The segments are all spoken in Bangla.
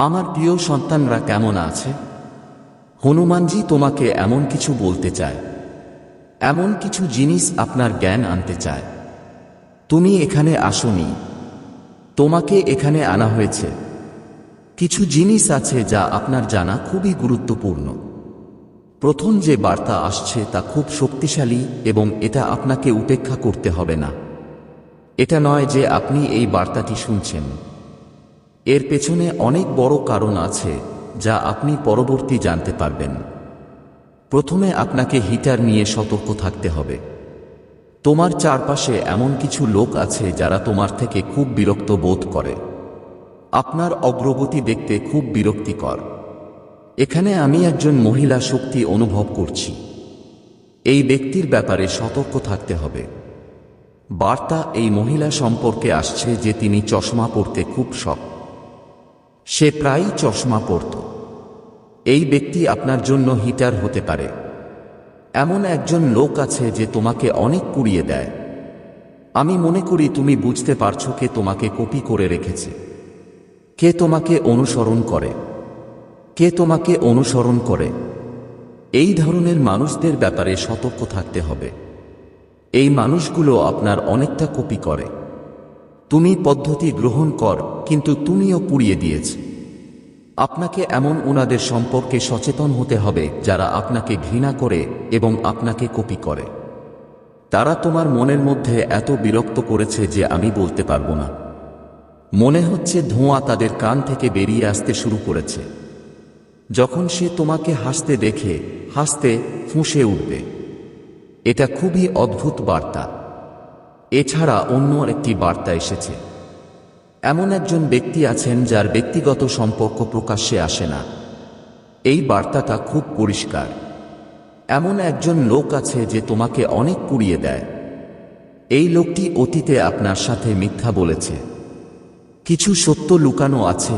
আমার প্রিয় সন্তানরা কেমন আছে? হনুমানজি তোমাকে এমন কিছু বলতে চায়। এমন কিছু জিনিস আপনার জ্ঞান আনতে চায়। তুমি এখানে আসনি। তোমাকে এখানে আনা হয়েছে। কিছু জিনিস আছে যা আপনার জানা খুবই গুরুত্বপূর্ণ। প্রথম যে বার্তা আসছে তা খুব শক্তিশালী এবং এটা আপনাকে উপেক্ষা করতে হবে না। এটা নয় যে আপনি এই বার্তাটি শুনছেন। এর পেছনে অনেক বড় কারণ আছে, যা আপনি পরবর্তী জানতে পারবেন। প্রথমে আপনাকে হিটার নিয়ে সতর্ক থাকতে হবে। তোমার চারপাশে এমন কিছু লোক আছে যারা তোমার থেকে খুব বিরক্ত বোধ করে। আপনার অগ্রগতি দেখতে খুব বিরক্তিকর। এখানে আমি একজন মহিলা শক্তি অনুভব করছি। এই ব্যক্তির ব্যাপারে সতর্ক থাকতে হবে। বার্তা এই মহিলা সম্পর্কে আসছে যে তিনি চশমা পরতে খুব শখ সে প্রায়ই চশমা পরত। এই ব্যক্তি আপনার জন্য হিটার হতে পারে। এমন একজন লোক আছে যে তোমাকে অনেক পুড়িয়ে দেয়। আমি মনে করি তুমি বুঝতে পারছ কে তোমাকে কপি করে রেখেছে। কে তোমাকে অনুসরণ করে। কে তোমাকে অনুসরণ করে। এই ধরনের মানুষদের ব্যাপারে সতর্ক থাকতে হবে। এই মানুষগুলো আপনার অনেকটা কপি করে। তুমি পদ্ধতি গ্রহণ কর, কিন্তু তুমিও পুড়িয়ে দিয়েছ। আপনাকে এমন ওনাদের সম্পর্কে সচেতন হতে হবে, যারা আপনাকে ঘৃণা করে এবং আপনাকে কপি করে। তারা তোমার মনের মধ্যে এত বিরক্ত করেছে যে আমি বলতে পারব না। মনে হচ্ছে ধোঁয়া তাদের কান থেকে বেরিয়ে আসতে শুরু করেছে। যখন সে তোমাকে হাসতে দেখে, হাসতে ফুঁসে উঠবে। এটা খুবই অদ্ভুত বার্তা। এছাড়া অন্য একটি বার্তা এসেছে। এমন একজন ব্যক্তি আছেন যার ব্যক্তিগত সম্পর্ক প্রকাশ্যে আসে না। এই বার্তাটা খুব পরিষ্কার। এমন একজন লোক আছে যে তোমাকে অনেক কুড়িয়ে দেয়। এই লোকটি অতীতে আপনার সাথে মিথ্যা বলেছে। কিছু সত্য লুকানো আছে।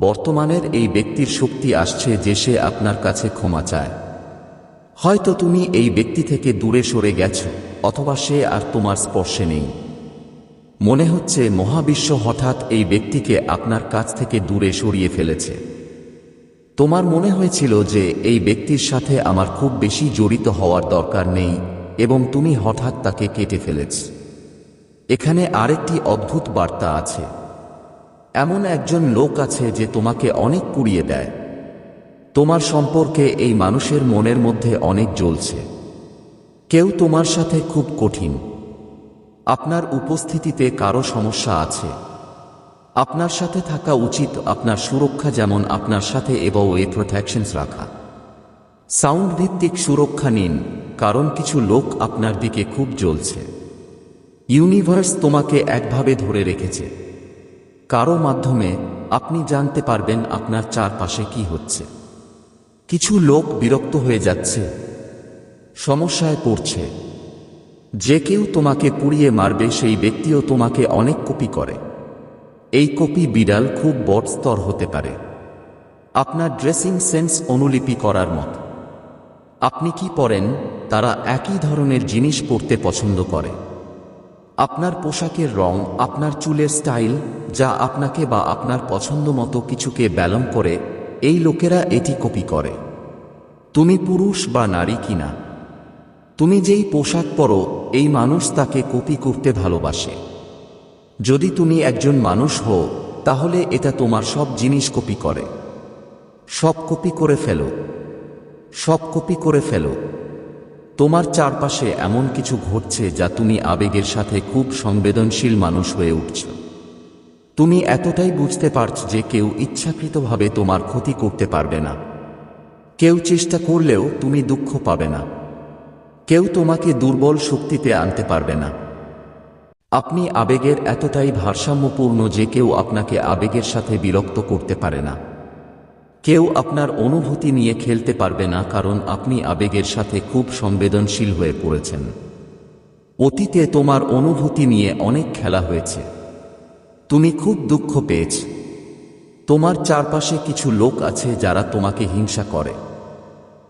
বর্তমানের এই ব্যক্তির শক্তি আসছে যে সে আপনার কাছে ক্ষমা চায়। হয়তো তুমি এই ব্যক্তি থেকে দূরে সরে গেছ। অথবা সে আর তোমার স্পর্শে নেই। মনে হচ্ছে মহাবিশ্ব হঠাৎ এই ব্যক্তিকে আপনার কাছ থেকে দূরে সরিয়ে ফেলেছে। তোমার মনে হয়েছিল যে এই ব্যক্তির সাথে আমার খুব বেশি জড়িত হওয়ার দরকার নেই এবং তুমি হঠাৎ তাকে কেটে ফেলেছ। এখানে আরেকটি অদ্ভুত বার্তা আছে। এমন একজন লোক আছে যে তোমাকে অনেক পুড়িয়ে দেয়। তোমার সম্পর্কে এই মানুষের মনের মধ্যে অনেক জ্বলছে। কেউ তোমার সাথে খুব কঠিন। আপনার উপস্থিতিতে কারও সমস্যা আছে। আপনার সাথে থাকা উচিত আপনার সুরক্ষা যেমন আপনার সাথে এবং এই প্রোটেকশনস রাখা। সাউন্ড ভিত্তিক সুরক্ষা নিন, কারণ কিছু লোক আপনার দিকে খুব জ্বলছে। ইউনিভার্স তোমাকে একভাবে ধরে রেখেছে। কারও মাধ্যমে আপনি জানতে পারবেন আপনার চারপাশে কি হচ্ছে। কিছু লোক বিরক্ত হয়ে যাচ্ছে। সমস্যায় পড়ছে। যে কেউ তোমাকে পুড়িয়ে মারবে, সেই ব্যক্তিও তোমাকে অনেক কপি করে। এই কপি বিড়াল খুব বড় স্তর হতে পারে। আপনার ড্রেসিং সেন্স অনুলিপি করার মত। আপনি কি পরেন, তারা একই ধরনের জিনিস পরতে পছন্দ করে। আপনার পোশাকের রং, আপনার চুলের স্টাইল, যা আপনাকে বা আপনার পছন্দ মতো কিছুকে ব্যালম করে, এই লোকেরা এটি কপি করে। তুমি পুরুষ বা নারী কিনা? তুমি যেই পোশাক পরো, এই মানুষ তাকে কপি করতে ভালোবাসে। যদি তুমি একজন মানুষ হও, তাহলে এটা তোমার সব জিনিস কপি করে। সব কপি করে ফেলো। সব কপি করে ফেলো। তোমার চারপাশে এমন কিছু ঘটছে যা তুমি আবেগের সাথে খুব সংবেদনশীল মানুষ হয়ে উঠছ। তুমি এতটাই বুঝতে পারছ যে কেউ ইচ্ছাকৃতভাবে তোমার ক্ষতি করতে পারবে না। কেউ চেষ্টা করলেও তুমি দুঃখ পাবে না। কেউ তোমাকে দুর্বল শক্তিতে আনতে পারবে না। আপনি আবেগের এতটাই ভারসাম্যপূর্ণ যে কেউ আপনাকে আবেগের সাথে বিরক্ত করতে পারে না। কেউ আপনার অনুভূতি নিয়ে খেলতে পারবে না কারণ আপনি আবেগের সাথে খুব সংবেদনশীল হয়ে পড়েছেন। অতীতে তোমার অনুভূতি নিয়ে অনেক খেলা হয়েছে। তুমি খুব দুঃখ পেয়েছ। তোমার চারপাশে কিছু লোক আছে যারা তোমাকে হিংসা করে।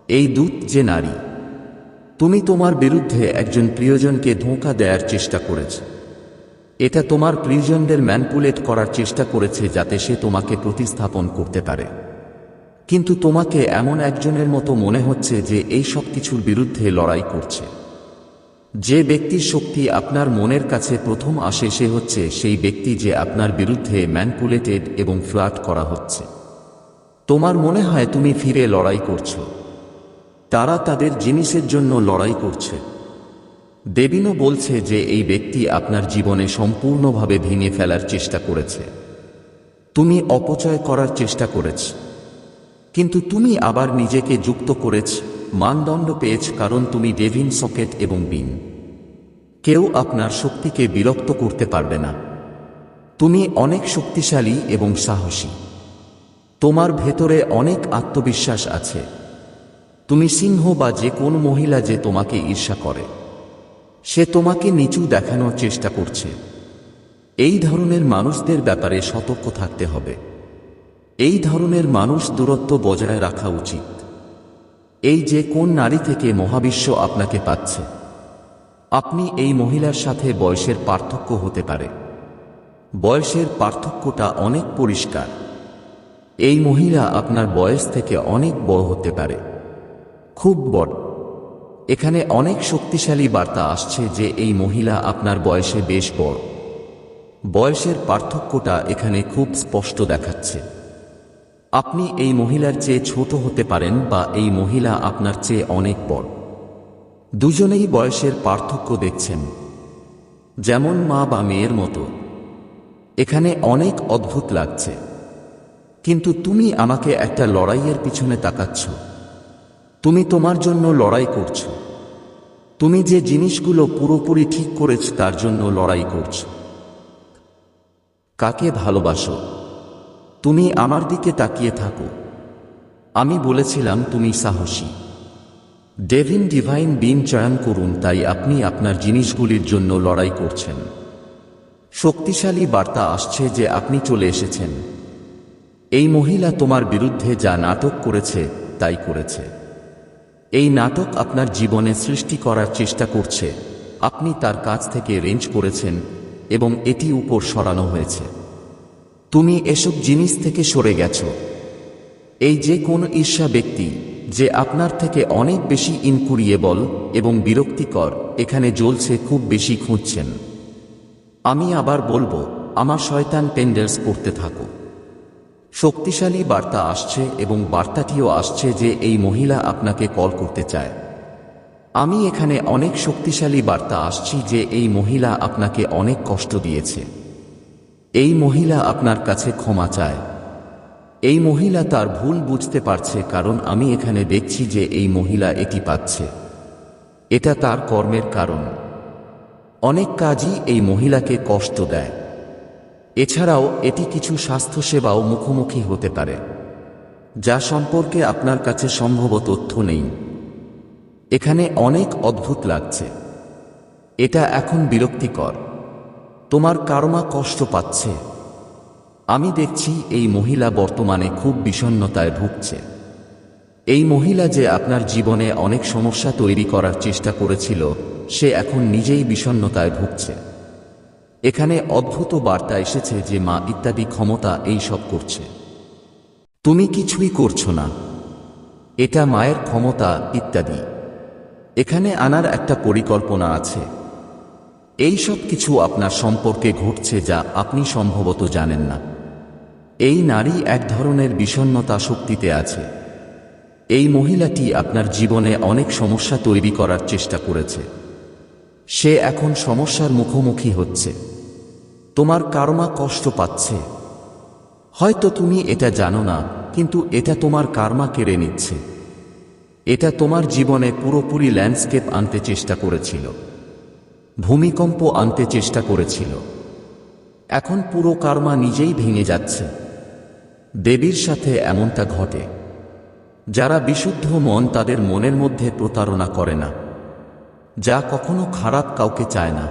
এই দূত যে নারী। তুমি তোমার বিরুদ্ধে একজন প্রিয়জনকে ধোঁকা দেওয়ার চেষ্টা করেছ। এটা তোমার প্রিয়জনদের ম্যানপুলেট করার চেষ্টা করেছে যাতে সে তোমাকে প্রতিস্থাপন করতে পারে। কিন্তু তোমাকে এমন একজনের মতো মনে হচ্ছে যে এই সব কিছুর বিরুদ্ধে লড়াই করছে। যে ব্যক্তির শক্তি আপনার মনের কাছে প্রথম আসে সে হচ্ছে সেই ব্যক্তি যে আপনার বিরুদ্ধে ম্যানপুলেটেড এবং ফ্লাট করা হচ্ছে। তোমার মনে হয় তুমি ফিরে লড়াই করছ। তারা তাদের জিনিসের জন্য লড়াই করছে। দেবিনও বলছে যে এই ব্যক্তি আপনার জীবনে সম্পূর্ণভাবে ভেঙে ফেলার চেষ্টা করেছে। তুমি অপচয় করার চেষ্টা করেছ। কিন্তু তুমি আবার নিজেকে যুক্ত করেছ, মানদণ্ড পেয়েছ কারণ তুমি ডেভিন সকেট এবং বিন। কেউ আপনার শক্তিকে বিরক্ত করতে পারবে না। তুমি অনেক শক্তিশালী এবং সাহসী। তোমার ভেতরে অনেক আত্মবিশ্বাস আছে। তুমি সিংহ বা যে কোন মহিলা যে তোমাকে ঈর্ষা করে, সে তোমাকে নিচু দেখানোর চেষ্টা করছে। এই ধরনের মানুষদের ব্যাপারে সতর্ক থাকতে হবে। এই ধরনের মানুষ দূরত্ব বজায় রাখা উচিত। এই যে কোন নারী থেকে মহাবিশ্ব আপনাকে পাচ্ছে, আপনি এই মহিলার সাথে বয়সের পার্থক্য হতে পারে। বয়সের পার্থক্যটা অনেক পরিষ্কার। এই মহিলা আপনার বয়স থেকে অনেক বড় হতে পারে। খুব বড় এখানে অনেক শক্তিশালী বার্তা আসছে যে এই মহিলা আপনার বয়সে বেশ বড়। বয়সের পার্থক্যটা এখানে খুব স্পষ্ট দেখাচ্ছে। আপনি এই মহিলার চেয়ে ছোট হতে পারেন বা এই মহিলা আপনার চেয়ে অনেক বড়। দুজনেই বয়সের পার্থক্য দেখছেন। যেমন মা বা মেয়ের মতো। এখানে অনেক অদ্ভুত লাগছে। কিন্তু তুমি আমাকে একটা লড়াইয়ের পিছনে তাকাচ্ছ। তুমি তোমার জন্য লড়াই করছ। তুমি যে জিনিসগুলো পুরোপুরি ঠিক করেছ, তার জন্য লড়াই করছ। কাকে ভালোবাসো? তুমি আমার দিকে তাকিয়ে থাকো। আমি বলেছিলাম, তুমি সাহসী। ডেভিন ডিভাইন বিন চয়ন করুন, তাই আপনি আপনার জিনিসগুলির জন্য লড়াই করছেন। শক্তিশালী বার্তা আসছে যে আপনি চলে এসেছেন। এই মহিলা তোমার বিরুদ্ধে যা নাটক করেছে, তাই করেছে। এই নাটক আপনার জীবনে সৃষ্টি করার চেষ্টা করছে। আপনি তার কাছ থেকে রেঞ্জ করেছেন এবং এটি উপর সরানো হয়েছে। তুমি এসব জিনিস থেকে সরে গেছ। এই যে কোন ঈর্ষা ব্যক্তি যে আপনার থেকে অনেক বেশি ইনকুরিয়েবল এবং বিরক্তিকর, এখানে জ্বলছে খুব বেশি খুঁজছেন। আমি আবার বলব, আমার শয়তান পেন্ডেলস করতে থাকো শক্তিশালী বার্তা আসছে এবং বার্তাটিও আসছে যে এই মহিলা আপনাকে কল করতে চায়। আমি এখানে অনেক শক্তিশালী বার্তা আসছি যে এই মহিলা আপনাকে অনেক কষ্ট দিয়েছে। এই মহিলা আপনার কাছে ক্ষমা চায়। এই মহিলা তার ভুল বুঝতে পারছে কারণ আমি এখানে দেখছি যে এই মহিলা এটি পাচ্ছে। এটা তার কর্মের কারণ। অনেক কাজই এই মহিলাকে কষ্ট দেয়। এছাড়াও এটি কিছু স্বাস্থ্যসেবাও মুখোমুখি হতে পারে, যা সম্পর্কে আপনার কাছে সম্ভব তথ্য নেই। এখানে অনেক অদ্ভুত লাগছে। এটা এখন বিরক্তিকর। তোমার কারমা কষ্ট পাচ্ছে। আমি দেখছি এই মহিলা বর্তমানে খুব বিষণ্নতায় ভুগছে। এই মহিলা যে আপনার জীবনে অনেক সমস্যা তৈরি করার চেষ্টা করেছিল, সে এখন নিজেই বিষণ্নতায় ভুগছে। এখানে অদ্ভুত বার্তা এসেছে যে মা ইত্যাদি ক্ষমতা এই সব করছে। তুমি কিছুই করছ না। এটা মায়ের ক্ষমতা ইত্যাদি। এখানে আনার একটা পরিকল্পনা আছে। এই সব কিছু আপনার সম্পর্কে ঘটছে যা আপনি সম্ভবত জানেন না। এই নারী এক ধরনের বিষণ্নতা শক্তিতে আছে। এই মহিলাটি আপনার জীবনে অনেক সমস্যা তৈরি করার চেষ্টা করেছে। সে এখন সমস্যার মুখোমুখি হচ্ছে। তোমার কারমা কষ্ট পাচ্ছে। হয়তো তুমি এটা জানো না, কিন্তু এটা তোমার কারমা কেড়ে নিচ্ছে। এটা তোমার জীবনে পুরোপুরি ল্যান্ডস্কেপ আনতে চেষ্টা করেছিল। ভূমিকম্প আনতে চেষ্টা করেছিল। এখন পুরো কারমা নিজেই ভেঙে যাচ্ছে। দেবীর সাথে এমনটা ঘটে। যারা বিশুদ্ধ মন তাদের মনের মধ্যে প্রতারণা করে না। যা কখনো খারাপ কাউকে চায় না।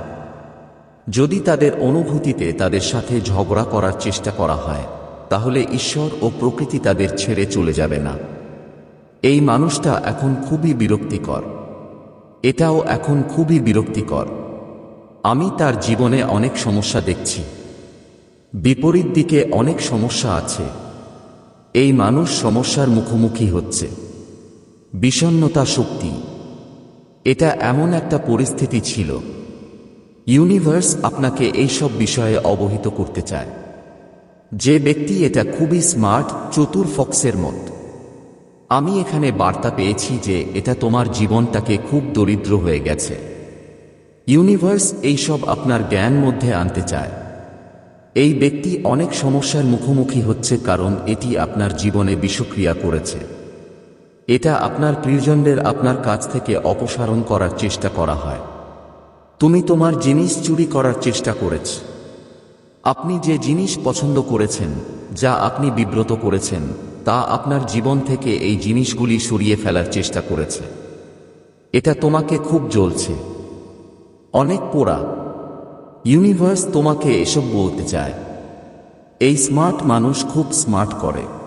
যদি তাদের অনুভূতিতে তাদের সাথে ঝগড়া করার চেষ্টা করা হয়, তাহলে ঈশ্বর ও প্রকৃতি তাদের ছেড়ে চলে যাবে না। এই মানুষটা এখন খুবই বিরক্তিকর। এটাও এখন খুবই বিরক্তিকর। আমি তার জীবনে অনেক সমস্যা দেখছি। বিপরীত দিকে অনেক সমস্যা আছে। এই মানুষ সমস্যার মুখোমুখি হচ্ছে। বিষণ্নতা শক্তি। এটা এমন একটা পরিস্থিতি ছিল। ইউনিভার্স আপনাকে এইসব বিষয়ে অবহিত করতে চায়। যে ব্যক্তি এটা খুবই স্মার্ট, চতুর ফক্সের মত। আমি এখানে বার্তা পেয়েছি যে এটা তোমার জীবনটাকে খুব দরিদ্র হয়ে গেছে। ইউনিভার্স এইসব আপনার জ্ঞান মধ্যে আনতে চায়। এই ব্যক্তি অনেক সমস্যার মুখোমুখি হচ্ছে কারণ এটি আপনার জীবনে বিষক্রিয়া করেছে। এটা আপনার প্রিয়জনদের আপনার কাছ থেকে অপসারণ করার চেষ্টা করা হয়। তুমি তোমার জিনিস চুরি করার চেষ্টা করেছ। আপনি যে জিনিস পছন্দ করেছেন, যা আপনি বিব্রত করেছেন, তা আপনার জীবন থেকে এই জিনিসগুলি সরিয়ে ফেলার চেষ্টা করেছে। এটা তোমাকে খুব জ্বলছে। অনেক পোড়া। ইউনিভার্স তোমাকে এসব বলতে চায়। এই স্মার্ট মানুষ খুব স্মার্ট করে।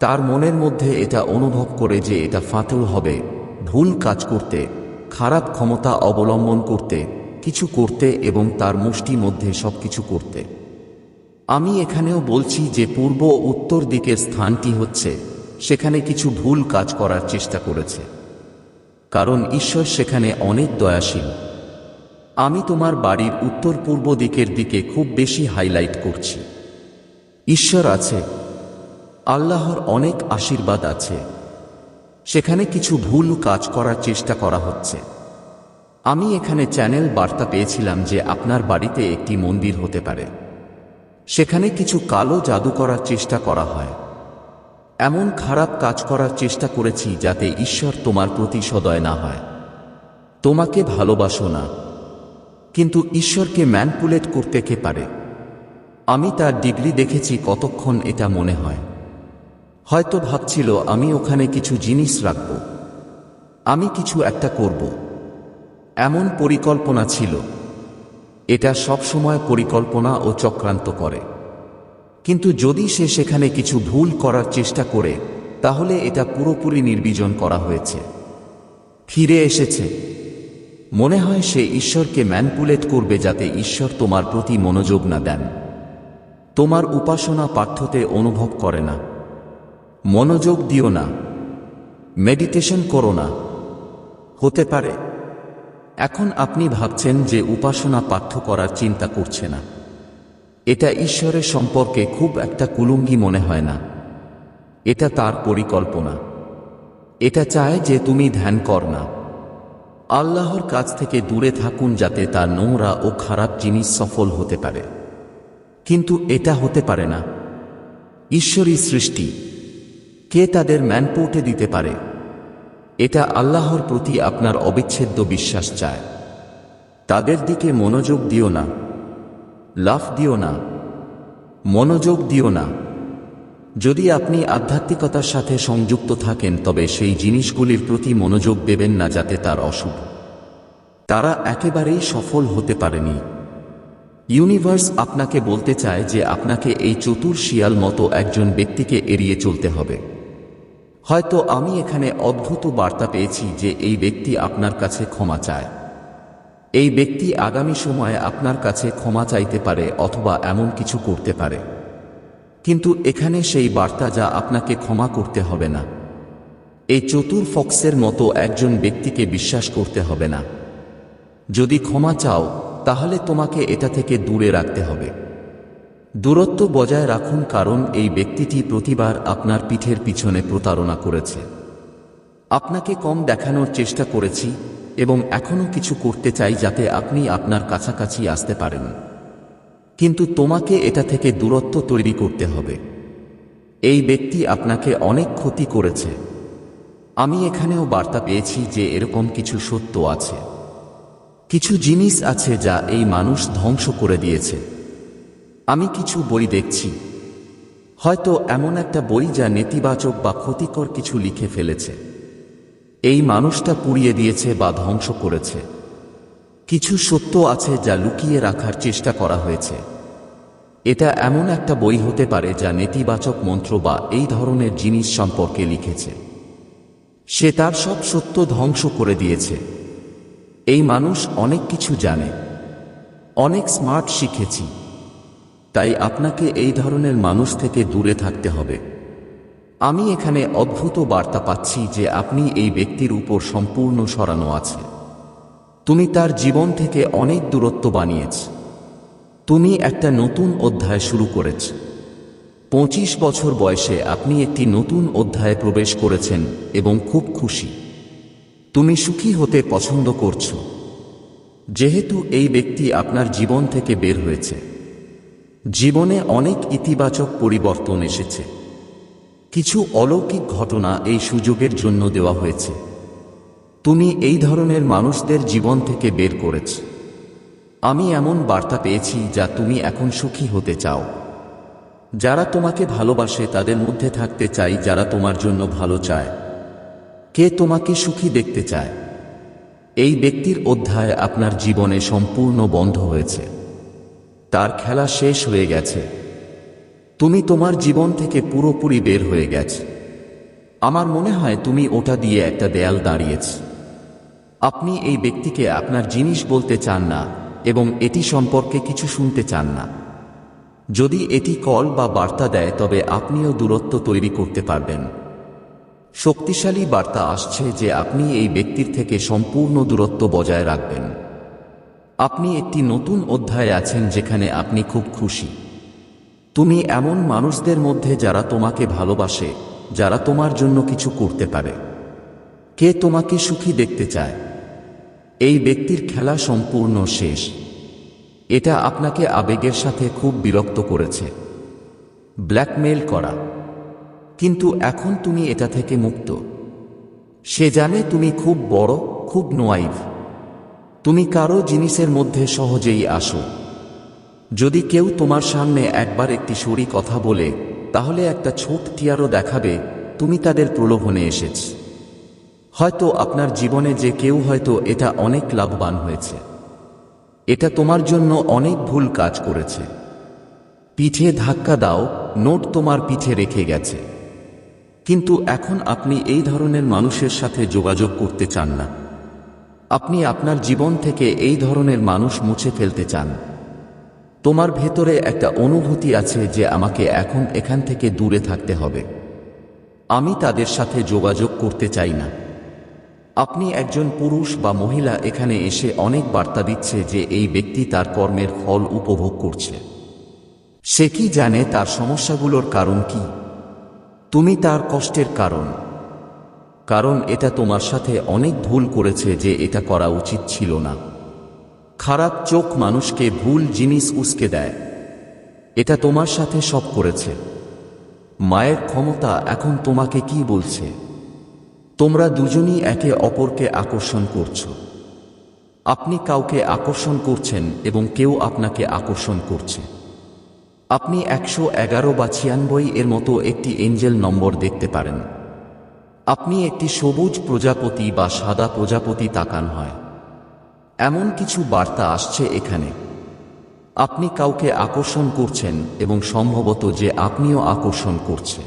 তার মনের মধ্যে এটা অনুভব করে যে এটা ফাটল হবে, ভুল কাজ করতে, খারাপ ক্ষমতা অবলম্বন করতে, কিছু করতে এবং তার মুষ্টি মধ্যে সবকিছু করতে। আমি এখানেও বলছি যে পূর্ব উত্তর দিকের স্থানটি হচ্ছে, সেখানে কিছু ভুল কাজ করার চেষ্টা করেছে। কারণ ঈশ্বর সেখানে অনেক দয়াশীল। আমি তোমার বাড়ির উত্তর পূর্ব দিকের দিকে খুব বেশি হাইলাইট করছি। ঈশ্বর আছে আল্লাহর অনেক আশীর্বাদ আছে। সেখানে কিছু ভুল কাজ করার চেষ্টা করা হচ্ছে। আমি এখানে চ্যানেল বার্তা পেয়েছিলাম যে আপনার বাড়িতে একটি মন্দির হতে পারে। সেখানে কিছু কালো জাদু করার চেষ্টা করা হয়। এমন খারাপ কাজ করার চেষ্টা করেছি যাতে ঈশ্বর তোমার প্রতি সদয় না হয়। তোমাকে ভালোবাসো না। কিন্তু ঈশ্বরকে ম্যানপুলেট করতে কে পারে? আমি তার ডিগ্রি দেখেছি কতক্ষণ এটা মনে হয়। হয়তো ভাবছিল, আমি ওখানে কিছু জিনিস রাখব। আমি কিছু একটা করব। এমন পরিকল্পনা ছিল। এটা সবসময় পরিকল্পনা ও চক্রান্ত করে। কিন্তু যদি সে সেখানে কিছু ভুল করার চেষ্টা করে, তাহলে এটা পুরোপুরি নির্বীজন করা হয়েছে। ফিরে এসেছে। মনে হয় সে ঈশ্বরকে ম্যানপুলেট করবে যাতে ঈশ্বর তোমার প্রতি মনোযোগ না দেন। তোমার উপাসনা পাঠ্যতে অনুভব করে না। মনোযোগ দিও না। মেডিটেশন করো না। হতে পারে। এখন আপনি ভাবছেন যে উপাসনা পাঠ্য করার চিন্তা করছে না। এটা ঈশ্বরের সম্পর্কে খুব একটা কুলুঙ্গি মনে হয় না। এটা তার পরিকল্পনা। এটা চায় যে তুমি ধ্যান কর না। আল্লাহর কাছ থেকে দূরে থাকুন যাতে তার নোংরা ও খারাপ জিনিস সফল হতে পারে। কিন্তু এটা হতে পারে না। ঈশ্বরী সৃষ্টি। কে তাদের ম্যানপোর্টে দিতে পারে? এটা আল্লাহর প্রতি আপনার অবিচ্ছেদ্য বিশ্বাস চায়। তাদের দিকে মনোযোগ দিও না। লাফ দিও না। মনোযোগ দিও না। যদি আপনি আধ্যাত্মিকতার সাথে সংযুক্ত থাকেন, তবে সেই জিনিসগুলির প্রতি মনোযোগ দেবেন না যাতে তার অশুভ। তারা একেবারেই সফল হতে পারেনি। ইউনিভার্স আপনাকে বলতে চায় যে আপনাকে এই চতুর শিয়াল মতো একজন ব্যক্তিকে এড়িয়ে চলতে হবে। হয়তো আমি এখানে অদ্ভুত বার্তা পেয়েছি যে এই ব্যক্তি আপনার কাছে ক্ষমা চায়। এই ব্যক্তি আগামী সময়ে আপনার কাছে ক্ষমা চাইতে পারে অথবা এমন কিছু করতে পারে। কিন্তু এখানে সেই বার্তা যা আপনাকে ক্ষমা করতে হবে না। এই চতুর ফক্সের মতো একজন ব্যক্তিকে বিশ্বাস করতে হবে না। যদি ক্ষমা চাও, তাহলে তোমাকে এটা থেকে দূরে রাখতে হবে। দূরত্ব বজায় রাখুন কারণ এই ব্যক্তিটি প্রতিবার আপনার পিঠের পিছনে প্রতারণা করেছে। আপনাকে কম দেখানোর চেষ্টা করেছি এবং এখনও কিছু করতে চাই যাতে আপনি আপনার কাছাকাছি আসতে পারেন। কিন্তু তোমাকে এটা থেকে দূরত্ব তৈরি করতে হবে। এই ব্যক্তি আপনাকে অনেক ক্ষতি করেছে। আমি এখানেও বার্তা পেয়েছি যে এরকম কিছু সত্য আছে। কিছু জিনিস আছে যা এই মানুষ ধ্বংস করে দিয়েছে। আমি কিছু বই দেখছি। হয়তো এমন একটা বই যা নেতিবাচক বা ক্ষতিকর কিছু লিখে ফেলেছে। এই মানুষটা পুড়িয়ে দিয়েছে বা ধ্বংস করেছে। কিছু সত্য আছে যা লুকিয়ে রাখার চেষ্টা করা হয়েছে। এটা এমন একটা বই হতে পারে যা নেতিবাচক মন্ত্র বা এই ধরনের জিনিস সম্পর্কে লিখেছে। সে তার সব সত্য ধ্বংস করে দিয়েছে। এই মানুষ অনেক কিছু জানে। অনেক স্মার্ট শিখেছি। তাই আপনাকে এই ধরনের মানুষ থেকে দূরে থাকতে হবে। আমি এখানে অদ্ভুত বার্তা পাচ্ছি যে আপনি এই ব্যক্তির উপর সম্পূর্ণ সরানো আছে। তুমি তার জীবন থেকে অনেক দূরত্ব বানিয়েছ। তুমি একটা নতুন অধ্যায় শুরু করেছ। পঁচিশ বছর বয়সে আপনি একটি নতুন অধ্যায়ে প্রবেশ করেছেন এবং খুব খুশি। তুমি সুখী হতে পছন্দ করছ। যেহেতু এই ব্যক্তি আপনার জীবন থেকে বের হয়েছে। জীবনে অনেক ইতিবাচক পরিবর্তন এসেছে। কিছু অলৌকিক ঘটনা এই সুযোগের জন্য দেওয়া হয়েছে। তুমি এই ধরনের মানুষদের জীবন থেকে বের করেছ। আমি এমন বার্তা পেয়েছি যা তুমি এখন সুখী হতে চাও। যারা তোমাকে ভালোবাসে তাদের মধ্যে থাকতে চাই যারা তোমার জন্য ভালো চায়। কে তোমাকে সুখী দেখতে চায়? এই ব্যক্তির অধ্যায় আপনার জীবনে সম্পূর্ণ বন্ধ হয়েছে। তার খেলা শেষ হয়ে গেছে। তুমি তোমার জীবন থেকে পুরোপুরি বের হয়ে গেছে। আমার মনে হয় তুমি ওটা দিয়ে একটা দেয়াল দাঁড়িয়েছ। আপনি এই ব্যক্তিকে আপনার জিনিস বলতে চান না এবং এটি সম্পর্কে কিছু শুনতে চান না। যদি এটি কল বা বার্তা দেয়, তবে আপনিও দূরত্ব তৈরি করতে পারবেন। শক্তিশালী বার্তা আসছে যে আপনি এই ব্যক্তির থেকে সম্পূর্ণ দূরত্ব বজায় রাখবেন। আপনি একটি নতুন অধ্যায়ে আছেন যেখানে আপনি খুব খুশি। তুমি এমন মানুষদের মধ্যে যারা তোমাকে ভালোবাসে, যারা তোমার জন্য কিছু করতে পারে। কে তোমাকে সুখী দেখতে চায়? এই ব্যক্তির খেলা সম্পূর্ণ শেষ। এটা আপনাকে আবেগের সাথে খুব বিরক্ত করেছে। ব্ল্যাকমেল করা। কিন্তু এখন তুমি এটা থেকে মুক্ত। সে জানে তুমি খুব বড়, খুব নোয়াইভ। তুমি কারও জিনিসের মধ্যে সহজেই আসো। যদি কেউ তোমার সামনে একবার একটি সরি কথা বলে, তাহলে একটা ছোট টিয়ারও দেখাবে, তুমি তাদের প্রলোভনে এসেছ। হয়তো আপনার জীবনে যে কেউ হয়তো এটা অনেক লাভবান হয়েছে। এটা তোমার জন্য অনেক ভুল কাজ করেছে। পিঠে ধাক্কা দাও, নোট তোমার পিঠে রেখে গেছে। কিন্তু এখন আপনি এই ধরনের মানুষের সাথে যোগাযোগ করতে চান না। আপনি আপনার জীবন থেকে এই ধরনের মানুষ মুছে ফেলতে চান। তোমার ভেতরে একটা অনুভূতি আছে যে আমাকে এখন এখান থেকে দূরে থাকতে হবে। আমি তাদের সাথে যোগাযোগ করতে চাই না। আপনি একজন পুরুষ বা মহিলা এখানে এসে অনেক বার্তা দিচ্ছে যে এই ব্যক্তি তার কর্মের ফল উপভোগ করছে। সে কি জানে তার সমস্যাগুলোর কারণ কি? তুমি তার কষ্টের কারণ। কারণ এটা তোমার সাথে অনেক ভুল করেছে যে এটা করা উচিত ছিল না। খারাপ চোখ মানুষকে ভুল জিনিস উস্কে দেয়। এটা তোমার সাথে সব করেছে। মায়ের ক্ষমতা এখন তোমাকে কি বলছে? তোমরা দুজনই একে অপরকে আকর্ষণ করছ। আপনি কাউকে আকর্ষণ করছেন এবং কেউ আপনাকে আকর্ষণ করছে। আপনি একশো এগারো বা ছিয়ানব্বই এর মতো একটি এঞ্জেল নম্বর দেখতে পারেন। আপনি একটি সবুজ প্রজাপতি বা সাদা প্রজাপতি তাকান হয়। এমন কিছু বার্তা আসছে এখানে। আপনি কাউকে আকর্ষণ করছেন এবং সম্ভবত যে আপনিও আকর্ষণ করছে।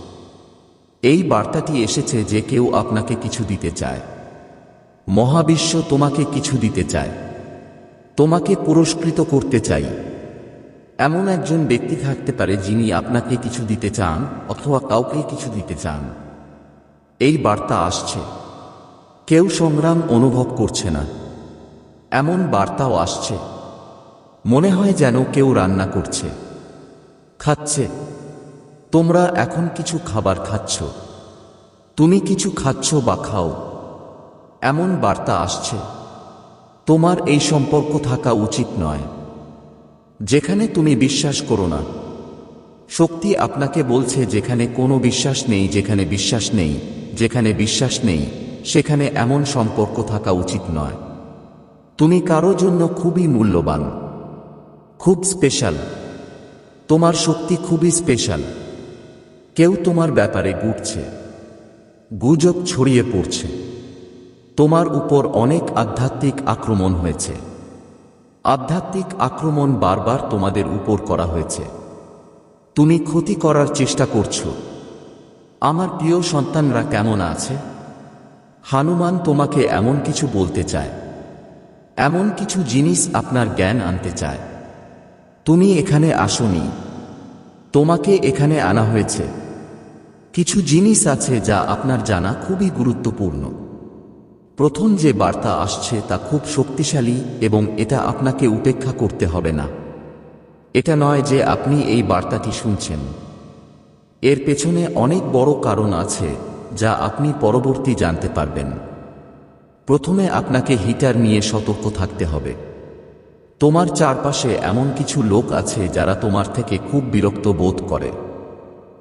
এই বার্তাটি এসেছে যে কেউ আপনাকে কিছু দিতে চায়। মহাবিশ্ব তোমাকে কিছু দিতে চায়। তোমাকে পুরস্কৃত করতে চাই। এমন একজন ব্যক্তি থাকতে পারে যিনি আপনাকে কিছু দিতে চান অথবা কাউকে কিছু দিতে চান। এই বার্তা আসছে। কেউ সংগ্রাম অনুভব করছে না। এমন বার্তাও আসছে। মনে হয় যেন কেউ রান্না করছে। খাচ্ছে। তোমরা এখন কিছু খাবার খাচ্ছ। তুমি কিছু খাচ্ছ বা খাও। এমন বার্তা আসছে। তোমার এই সম্পর্ক থাকা উচিত নয়। যেখানে তুমি বিশ্বাস করো না। শক্তি আপনাকে বলছে যেখানে কোনো বিশ্বাস নেই, যেখানে বিশ্বাস নেই। যেখানে বিশ্বাস নেই, সেখানে এমন সম্পর্ক থাকা উচিত নয়। তুমি কারও জন্য খুবই মূল্যবান, খুব স্পেশাল তোমার শক্তি খুবই স্পেশাল কেউ তোমার ব্যাপারে গুটছে গুজব ছড়িয়ে পড়ছে। তোমার উপর অনেক আধ্যাত্মিক আক্রমণ হয়েছে। আধ্যাত্মিক আক্রমণ বারবার তোমাদের উপর করা হয়েছে। তুমি ক্ষতি করার চেষ্টা করছ। আমার প্রিয় সন্তানরা কেমন আছে? হানুমান তোমাকে এমন কিছু বলতে চায়। এমন কিছু জিনিস আপনার জ্ঞান আনতে চায়। তুমি এখানে আসনি। তোমাকে এখানে আনা হয়েছে। কিছু জিনিস আছে যা আপনার জানা খুবই গুরুত্বপূর্ণ। প্রথম যে বার্তা আসছে তা খুব শক্তিশালী এবং এটা আপনাকে উপেক্ষা করতে হবে না। এটা নয় যে আপনি এই বার্তাটি শুনছেন। এর পেছনে অনেক বড় কারণ আছে, যা আপনি পরবর্তী জানতে পারবেন। প্রথমে আপনাকে হিটার নিয়ে সতর্ক থাকতে হবে। তোমার চারপাশে এমন কিছু লোক আছে যারা তোমার থেকে খুব বিরক্ত বোধ করে।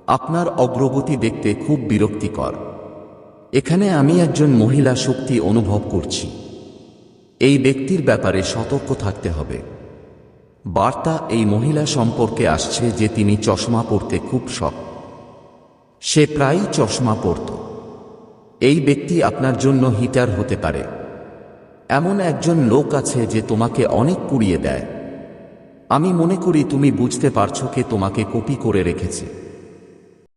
আপনার অগ্রগতি দেখতে খুব বিরক্তিকর। এখানে আমি একজন মহিলা শক্তি অনুভব করছি। এই ব্যক্তির ব্যাপারে সতর্ক থাকতে হবে। বার্তা এই মহিলা সম্পর্কে আসছে যে তিনি চশমা পরতে খুব শখ সে প্রায়ই চশমা পরত। এই ব্যক্তি আপনার জন্য হিটার হতে পারে। এমন একজন লোক আছে যে তোমাকে অনেক কুড়িয়ে দেয়। আমি মনে করি তুমি বুঝতে পারছ কে তোমাকে কপি করে রেখেছে।